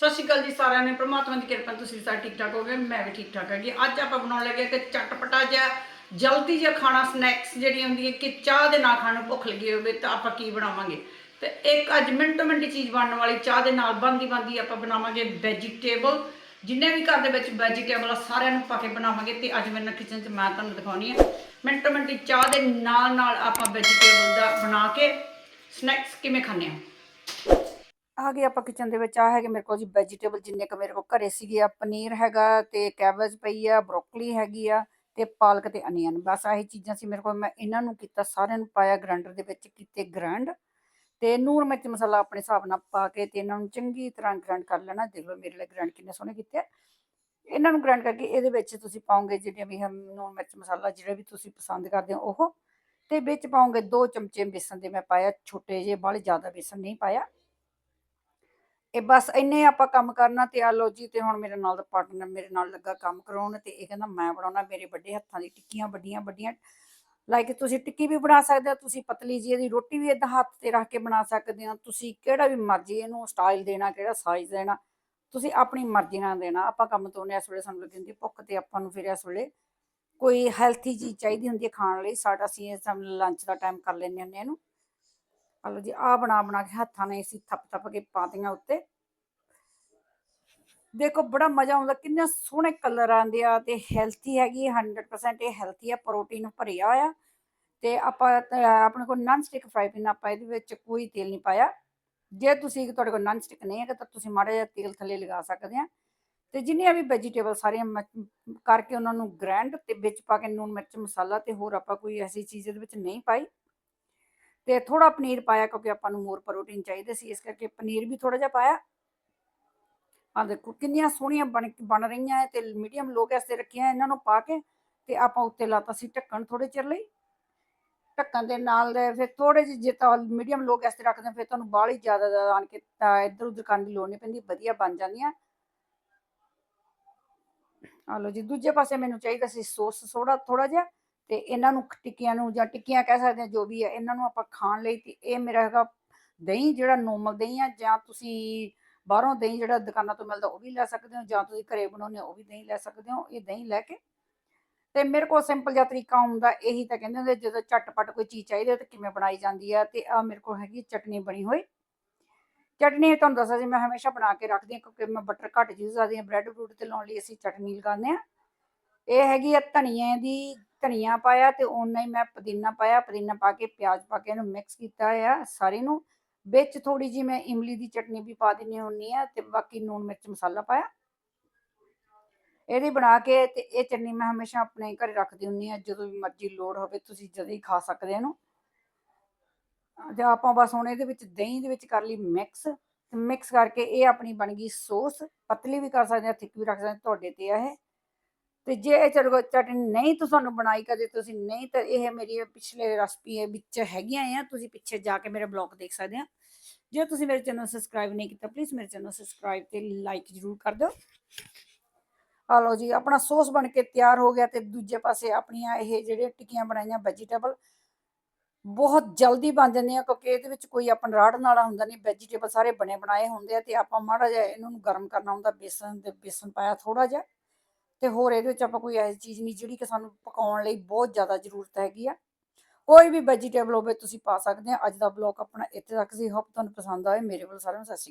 ਸਤਿ ਸ਼੍ਰੀ ਅਕਾਲ ਜੀ ਸਾਰਿਆਂ ਨੇ, ਪ੍ਰਮਾਤਮਾ ਦੀ ਕਿਰਪਾ ਤੁਸੀਂ ਸਾਰੇ ਠੀਕ ਠਾਕ ਹੋਗੇ, ਮੈਂ ਵੀ ਠੀਕ ਠਾਕ ਹੈਗੀ। ਅੱਜ ਆਪਾਂ ਬਣਾਉਣ ਲੱਗੇ ਕਿ ਚਟਪਟਾ ਜਿਹਾ, ਜਲਦੀ ਜਿਹਾ ਖਾਣਾ ਸਨੈਕਸ ਜਿਹੜੀ ਹੁੰਦੀ ਹੈ ਕਿ ਚਾਹ ਦੇ ਨਾਲ ਖਾਣ ਨੂੰ ਭੁੱਖ ਲੱਗੀ ਹੋਵੇ ਤਾਂ ਆਪਾਂ ਕੀ ਬਣਾਵਾਂਗੇ? ਤੇ ਇੱਕ ਅੱਜ ਮਿੰਟੋ ਮਿੰਟ ਚੀਜ਼ ਬਣਨ ਵਾਲੀ, ਚਾਹ ਦੇ ਨਾਲ ਬਣਦੀ ਬਣਦੀ ਆਪਾਂ ਬਣਾਵਾਂਗੇ ਵੈਜੀਟੇਬਲ ਜਿੰਨੇ ਵੀ ਘਰ ਦੇ ਵਿੱਚ ਵੈਜੀਟੇਬਲ ਆ, ਸਾਰਿਆਂ ਨੂੰ ਪਾ ਕੇ ਬਣਾਵਾਂਗੇ ਤੇ ਅੱਜ ਮੈਂ ਨਾ ਕਿਚਨ 'ਚ ਮੈਂ ਤੁਹਾਨੂੰ ਦਿਖਾਉਣੀ ਹੈ ਮਿੰਟੋ ਮਿੰਟ ਚਾਹ ਦੇ ਨਾਲ ਨਾਲ ਆਪਾਂ ਵੈਜੀਟੇਬਲ ਦਾ ਬਣਾ ਕੇ ਸਨੈਕਸ ਕਿਵੇਂ ਖਾਂਦੇ ਆ? ਆ ਗਏ ਆਪਾਂ ਕਿਚਨ ਦੇ ਵਿੱਚ, ਆ ਹੈਗੇ ਮੇਰੇ ਕੋਲ ਜੀ ਵੈਜੀਟੇਬਲ ਜਿੰਨੇ ਕ ਮੇਰੇ ਕੋਲ ਘਰੇ ਸੀਗੇ ਆ, ਪਨੀਰ ਹੈਗਾ ਤੇ ਕੈਬੇਜ ਪਈ ਆ ਬਰੋਕਲੀ ਹੈਗੀ ਆ ਤੇ ਪਾਲਕ ਤੇ ਅਨੀਅਨ ਬਸ ਆਹੀ ਚੀਜ਼ਾਂ ਸੀ ਮੇਰੇ ਕੋਲ, ਮੈਂ ਇਹਨਾਂ ਨੂੰ ਕੀਤਾ, ਸਾਰਿਆਂ ਨੂੰ ਪਾਇਆ ਗ੍ਰਾਈਂਡਰ ਦੇ ਵਿੱਚ ਕੀਤੇ ਗ੍ਰਾਈਂਡ ਤੇ ਨੂਣ ਮਿਰਚ ਮਸਾਲਾ ਆਪਣੇ ਹਿਸਾਬ ਨਾਲ ਪਾ ਕੇ ਤੇ ਇਹਨਾਂ ਨੂੰ ਚੰਗੀ ਤਰ੍ਹਾਂ ਗ੍ਰਾਈਂਡ ਕਰ ਲੈਣਾ, ਦੇਖ ਲਓ ਮੇਰੇ ਲਈ ਗ੍ਰਾਈਂਡ ਕਿੰਨੇ ਸੋਹਣੇ ਕੀਤੇ ਇਹਨਾਂ ਨੂੰ ਗ੍ਰਾਈਂਡ ਕਰਕੇ ਇਹਦੇ ਵਿੱਚ ਤੁਸੀਂ ਪਾਉਂਗੇ ਜਿਹੜੀਆਂ ਵੀ ਹਮ ਨੂਣ ਮਿਰਚ ਮਸਾਲਾ, ਜਿਹੜਾ ਵੀ ਤੁਸੀਂ ਪਸੰਦ ਕਰਦੇ ਹੋ ਉਹ, ਤੇ ਵਿੱਚ ਪਾਉਂਗੇ 2 ਚਮਚੇ ਬੇਸਨ ਦੇ ਮੈਂ ਪਾਇਆ, ਛੋਟੇ ਜਿਹੇ ਬਾਹਲੇ ਜ਼ਿਆਦਾ ਬੇਸਨ ਨਹੀਂ ਪਾਇਆ। ਇਹ ਬਸ ਇੰਨੇ ਆਪਾਂ ਕੰਮ ਕਰਨਾ ਤੇ ਆ ਲੋ ਜੀ ਤੇ ਹੁਣ ਮੇਰੇ ਨਾਲ ਦਾ ਪਾਰਟਨਰ ਮੇਰੇ ਨਾਲ ਲੱਗਾ ਕੰਮ ਕਰਾਉਣ ਤੇ ਇਹ ਕਹਿੰਦਾ ਮੈਂ ਬਣਾਉਣਾ, ਮੇਰੇ ਵੱਡੇ ਹੱਥਾਂ ਦੀ ਟਿੱਕੀਆਂ ਵੱਡੀਆਂ ਵੱਡੀਆਂ। ਲਾਈਕ ਤੁਸੀਂ ਟਿੱਕੀ ਵੀ ਬਣਾ ਸਕਦੇ ਹੋ, ਤੁਸੀਂ ਪਤਲੀ ਜੀ ਇਹਦੀ ਰੋਟੀ ਵੀ ਇਦਾਂ ਹੱਥ ਤੇ ਰੱਖ ਕੇ ਬਣਾ ਸਕਦੇ ਹੋ, ਤੁਸੀਂ ਕਿਹੜਾ ਵੀ ਮਰਜ਼ੀ ਇਹਨੂੰ ਸਟਾਈਲ ਦੇਣਾ, ਕਿਹੜਾ ਸਾਈਜ਼ ਦੇਣਾ, ਤੁਸੀਂ ਆਪਣੀ ਮਰਜ਼ੀ ਨਾਲ ਦੇਣਾ। ਆਪਾਂ ਕੰਮ ਤੋਂ ਨੇ ਇਸ ਵੇਲੇ ਸਾਨੂੰ ਲੱਗੀ ਹੁੰਦੀ ਭੁੱਖ ਤੇ ਆਪਾਂ ਨੂੰ ਫਿਰ ਇਸ ਵੇਲੇ ਕੋਈ ਹੈਲਥੀ ਚੀਜ਼ ਚਾਹੀਦੀ ਹੁੰਦੀ ਹੈ ਖਾਣ ਲਈ। ਸਾਡਾ ਅਸੀਂ ਇਸ ਟਾਈਮ ਲੰਚ ਦਾ ਟਾਈਮ ਕਰ ਲੈਂਦੇ ਹੁੰਦੇ ਹਾਂ ਇਹਨੂੰ ਹਲੋ ਜੀ ਆ ਬਣਾ ਬਣਾ ਕੇ ਹੱਥਾਂ ਨੇ ਅਸੀਂ ਥੱਪ ਥੱਪ ਕੇ ਪਾਤੀਆਂ ਉੱਤੇ। ਦੇਖੋ, ਬੜਾ ਮਜ਼ਾ ਆਉਂਦਾ, ਕਿੰਨੇ ਸੋਹਣੇ ਕਲਰ ਆਉਂਦੇ ਆ ਤੇ ਹੈਲਥੀ ਹੈਗੀ 100% ਇਹ ਹੈਲਥੀ ਆ ਪ੍ਰੋਟੀਨ ਭਰਿਆ ਹੋਇਆ। ਤੇ ਆਪਾਂ ਆਪਣੇ ਕੋਲ ਨਾਨ ਸਟਿਕ ਫਰਾਈ ਪੈਨ ਆਪਾਂ ਇਹਦੇ ਵਿੱਚ ਕੋਈ ਤੇਲ ਨਹੀਂ ਪਾਇਆ। ਜੇ ਤੁਸੀਂ ਤੁਹਾਡੇ ਕੋਲ ਨਾਨ ਸਟਿਕ ਨਹੀਂ ਹੈਗਾ ਤਾਂ ਤੁਸੀਂ ਮਾੜਾ ਜਿਹਾ ਤੇਲ ਥੱਲੇ ਲਗਾ ਸਕਦੇ ਆ। ਤੇ ਜਿੰਨੀਆਂ ਵੀ ਵੈਜੀਟੇਬਲ ਸਾਰੀਆਂ ਮ- ਕਰਕੇ ਉਹਨਾਂ ਨੂੰ ਗ੍ਰੈਂਡ ਤੇ ਵਿੱਚ ਪਾ ਕੇ ਨੂਨ ਮਿਰਚ, ਮਸਾਲਾ ਤੇ ਹੋਰ ਆਪਾਂ ਕੋਈ ਐਸੀ ਚੀਜ਼ ਇਹਦੇ ਵਿੱਚ ਨਹੀਂ ਪਾਈ। ਤੇ ਥੋੜਾ ਪਨੀਰ ਪਾਇਆ ਕਿਉਂਕਿ ਆਪਾਂ ਨੂੰ ਮੋਰ ਪ੍ਰੋਟੀਨ ਚਾਹੀਦੇ ਸੀ, ਇਸ ਕਰਕੇ ਪਨੀਰ ਵੀ ਥੋੜਾ ਜਿਹਾ ਪਾਇਆ। ਆ ਦੇਖੋ ਕਿੰਨੀਆਂ ਸੋਹਣੀਆਂ ਬਣ ਬਣ ਰਹੀਆਂ ਐ ਤੇ ਮੀਡੀਅਮ ਲੋ ਗੈਸ ਤੇ ਰੱਖੀਆਂ ਇਹਨਾਂ ਨੂੰ ਪਾ ਕੇ ਤੇ ਆਪਾਂ ਉੱਤੇ ਲਾਤਾ ਸੀ ਢੱਕਣ ਥੋੜੇ ਚਿਰ ਲਈ। ਢੱਕਣ ਦੇ ਨਾਲ ਫਿਰ ਥੋੜੇ ਜਿਹੇ ਜੇ ਤਾਂ ਮੀਡੀਅਮ ਲੋ ਗੈਸ ਤੇ ਰੱਖਦੇ ਫਿਰ ਤੁਹਾਨੂੰ ਬਾਹਲੀ ਜ਼ਿਆਦਾ ਜ਼ਿਆਦਾ ਆਣ ਕੇ ਤਾਂ ਇੱਧਰ ਉੱਧਰ ਕਰਨ ਦੀ ਲੋੜ ਨਹੀਂ ਪੈਂਦੀ, ਵਧੀਆ ਬਣ ਜਾਂਦੀਆਂ। ਆ ਲਓ ਜੀ, ਦੂਜੇ ਪਾਸੇ ਮੈਨੂੰ ਚਾਹੀਦਾ ਸੀ ਸੋਸ ਥੋੜਾ ਥੋੜਾ ਜਿਹਾ। ਤੇ ਇਹਨਾਂ ਨੂੰ ਟਿੱਕੀਆਂ ਨੂੰ ਜਾਂ ਟਿੱਕੀਆਂ ਕਹਿ ਸਕਦੇ ਹਾਂ ਜੋ ਵੀ ਹੈ ਇਹਨਾਂ ਨੂੰ ਆਪਾਂ ਖਾਣ ਲਈ ਤੇ ਇਹ ਮੇਰਾ ਹੈਗਾ ਦਹੀਂ ਜਿਹੜਾ ਨੋਰਮਲ ਦਹੀਂ ਆ, ਜਾਂ ਤੁਸੀਂ ਬਾਹਰੋਂ ਦਹੀਂ ਜਿਹੜਾ ਦੁਕਾਨਾਂ ਤੋਂ ਮਿਲਦਾ ਉਹ ਵੀ ਲੈ ਸਕਦੇ ਹੋ, ਜਾਂ ਤੁਸੀਂ ਘਰੇ ਬਣਾਉਂਦੇ ਹੋ, ਉਹ ਵੀ ਦਹੀਂ ਲੈ ਸਕਦੇ ਹੋ, ਇਹ ਦਹੀਂ ਲੈ ਕੇ। ਤੇ ਮੇਰੇ ਕੋਲ ਸਿੰਪਲ ਜਿਹਾ ਤਰੀਕਾ ਹੁੰਦਾ, ਇਹੀ ਤਾਂ ਕਹਿੰਦੇ ਹੁੰਦੇ ਜਦੋਂ ਝਟਪਟ ਕੋਈ ਚੀਜ਼ ਚਾਹੀਦੀ ਹੈ ਤਾਂ ਕਿਵੇਂ ਬਣਾਈ ਜਾਂਦੀ ਆ, ਤੇ ਆ ਮੇਰੇ ਕੋਲ ਹੈਗੀ ਚਟਨੀ ਬਣੀ ਹੋਈ। ਚਟਨੀ ਤੁਹਾਨੂੰ ਦੱਸਾਂ, ਜੀ ਮੈਂ ਹਮੇਸ਼ਾ ਬਣਾ ਕੇ ਰੱਖਦੀ ਹਾਂ, ਕਿਉਂਕਿ ਮੈਂ ਬਟਰ ਘੱਟ ਯੂਜ਼ ਕਰਦੀ ਹਾਂ ਬ੍ਰੈਡ ਬਰੂਡ ਤੇ ਲਾਉਣ ਲਈ ਅਸੀਂ ਚਟਨੀ ਲਗਾਉਂਦੇ ਆ ਇਹ ਹੈਗੀ ਆ ਧਨੀਏ ਦੀ ਧਨੀਆ ਪਾਇਆ ਤੇ ਓਨਾ ਹੀ ਮੈਂ ਪੁਦੀਨਾ ਪਾਇਆ, ਪੁਦੀਨਾ ਪਾ ਕੇ ਪਿਆਜ਼ ਪਾ ਕੇ ਇਹਨੂੰ ਮਿਕਸ ਕੀਤਾ ਆ ਸਾਰੇ ਨੂੰ। ਵਿੱਚ ਥੋੜੀ ਜਿਹੀ ਮੈਂ ਇਮਲੀ ਦੀ ਚਟਨੀ ਵੀ ਪਾ ਦਿੰਨੀ ਹੁੰਨੀ ਆ ਤੇ ਬਾਕੀ ਨੂਣ ਮਿਰਚ ਮਸਾਲਾ ਪਾਇਆ। ਇਹਦੀ ਬਣਾ ਕੇ ਤੇ ਇਹ ਚਟਨੀ ਮੈਂ ਹਮੇਸ਼ਾ ਆਪਣੇ ਘਰੇ ਰੱਖਦੀ ਹੁੰਨੀ ਆ, ਜਦੋਂ ਵੀ ਮਰਜ਼ੀ ਲੋੜ ਹੋਵੇ ਤੁਸੀਂ ਜਦੋਂ ਹੀ ਖਾ ਸਕਦੇ ਇਹਨੂੰ। ਤੇ ਆਪਾਂ ਬਸ ਹੁਣ ਇਹਦੇ ਵਿੱਚ ਦਹੀਂ ਦੇ ਵਿੱਚ ਕਰ ਲਈ ਮਿਕਸ ਮਿਕਸ ਕਰਕੇ ਇਹ ਆਪਣੀ ਬਣ ਗਈ ਸੌਸ। ਪਤਲੀ ਵੀ ਕਰ ਸਕਦੇ ਆ, ਥਿੱਕ ਵੀ ਰੱਖ ਸਕਦੇ ਤੁਹਾਡੇ ਤੇ ਆ ਇਹ। ਤੇ ਜੇ ਇਹ ਚਲੋ ਚਟਨੀ ਨਹੀਂ ਤਾਂ ਤੁਹਾਨੂੰ ਬਣਾਈ ਕਦੇ, ਤੁਸੀਂ ਨਹੀਂ ਤਾਂ ਇਹ ਮੇਰੀ ਪਿਛਲੇ ਰੈਸਪੀ ਵਿੱਚ ਹੈਗੀਆਂ ਆ, ਤੁਸੀਂ ਪਿੱਛੇ ਜਾ ਕੇ ਮੇਰਾ ਬਲੌਗ ਦੇਖ ਸਕਦੇ ਆ। ਜੇ ਤੁਸੀਂ ਮੇਰੇ ਚੈਨਲ ਸਬਸਕ੍ਰਾਈਬ ਨਹੀਂ ਕੀਤਾ ਪਲੀਜ਼ ਮੇਰੇ ਚੈਨਲ ਸਬਸਕ੍ਰਾਈਬ ਤੇ ਲਾਈਕ ਜ਼ਰੂਰ ਕਰ ਦਿਓ। ਆ ਲਓ ਜੀ, ਆਪਣਾ ਸੌਸ ਬਣ ਕੇ ਤਿਆਰ ਹੋ ਗਿਆ ਤੇ ਦੂਜੇ ਪਾਸੇ ਆਪਣੀਆਂ ਇਹ ਜਿਹੜੇ ਟਿੱਕੀਆਂ ਬਣਾਈਆਂ ਵੈਜੀਟੇਬਲ ਬਹੁਤ ਜਲਦੀ ਬਣ ਜਾਂਦੀਆਂ ਕਿਉਂਕਿ ਇਹਦੇ ਵਿੱਚ ਕੋਈ ਆਪਣ ਰਾੜਨ ਵਾਲਾ ਹੁੰਦਾ ਨਹੀਂ ਵੈਜੀਟੇਬਲ ਸਾਰੇ ਬਣੇ ਬਣਾਏ ਹੁੰਦੇ ਆ ਤੇ ਆਪਾਂ ਮਾੜਾ ਜਿਹਾ ਇਹਨਾਂ ਨੂੰ ਗਰਮ ਕਰਨਾ ਹੁੰਦਾ, ਬੇਸਨ ਤੇ ਬੇਸਨ ਪਾਇਆ ਥੋੜਾ ਜਿਹਾ। ਤੇ ਹੋਰ ਇਹਦੇ ਵਿੱਚ ਆਪਾਂ ਕੋਈ ਐਸੀ ਚੀਜ਼ ਨਹੀਂ ਜਿਹੜੀ ਕਿ ਸਾਨੂੰ ਪਕਾਉਣ ਲਈ ਬਹੁਤ ਜ਼ਿਆਦਾ ਜ਼ਰੂਰਤ ਹੈਗੀ ਆ। ਕੋਈ ਵੀ ਵੈਜੀਟੇਬਲ ਹੋਵੇ ਤੁਸੀਂ ਪਾ ਸਕਦੇ ਆ। ਅੱਜ ਦਾ ਬਲੌਗ ਆਪਣਾ ਇੱਥੇ ਤੱਕ ਸੀ। ਹੋਪ ਤੁਹਾਨੂੰ ਪਸੰਦ ਆਏ ਮੇਰੇ ਵੱਲ ਸਾਰਿਆਂ ਨੂੰ ਸਤਿ ਸ਼੍ਰੀ ਅਕਾਲ।